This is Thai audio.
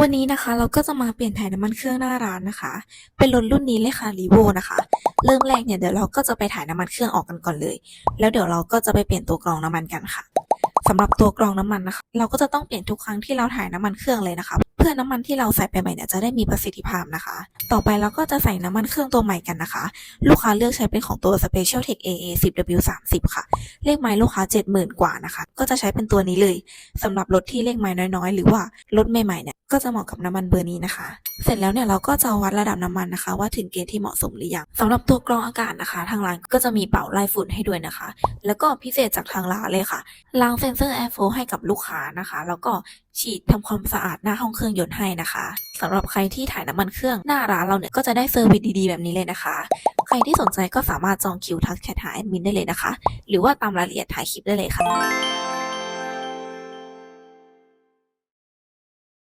วันนี้นะคะเราก็จะมาเปลี่ยนถ่ายน้ำมันเครื่องหน้าร้านนะคะ เป็นรถรุ่นนี้เลยค่ะรีโวนะคะ เริ่มแรกเนี่ยเดี๋ยวเราก็จะไปถ่ายน้ำมันเครื่องออกกันก่อนเลย แล้วเดี๋ยวเราก็จะไปเปลี่ยนตัวกรองน้ำมันกันค่ะสำหรับตัวกรองน้ำมันนะคะ เราก็จะต้องเปลี่ยนทุกครั้งที่เราถ่ายน้ำมันเครื่องเลยนะคะ เพื่อน้ำมันที่เราใส่ไปใหม่เนี่ยจะได้มีประสิทธิภาพนะคะ ต่อไปเราก็จะใส่น้ำมันเครื่องตัวใหม่กันนะคะ ลูกค้าเลือกใช้เป็นของตัว Special Tech AA 10 W 3 0ค่ะ เลขไม้ลูกค้า 70,000 กว่านะคะ ก็จะใช้เป็นตัวนี้เลยสำหรับรถที่เลขไม้น้อยๆ หรือว่ารถใหม่ๆเนี่ย ก็จะเหมาะกับน้ำมันเบอร์นี้นะคะ เสร็จแล้วเนี่ยเราก็จะวัดระดับน้ำมันนะคะ ว่าถึงเกณฑ์ที่เหมาะสมหรือยังสำหรับตัวกรองอากาศนะคะ ทางร้านก็จะมีเป่าไล่ฝุ่นให้ด้วยนะคะ แล้วก็พิเศษจากทางร้านเลยค่ะล้างเซนเซอร์แอร์โฟให้กับลูกค้านะคะ แล้วก็ฉีดทำความสะอาดหน้าห้องเครื่องยนต์ให้นะคะสำหรับใครที่ถ่ายน้ำมันเครื่องหน้าร้านเราเนี่ยก็จะได้เซอร์วิสดีๆแบบนี้เลยนะคะ ใครที่สนใจก็สามารถจองคิวทักแชทหาแอดมินได้เลยนะคะ หรือว่าตามรายละเอียดถ่ายคลิปได้เลยค่ะ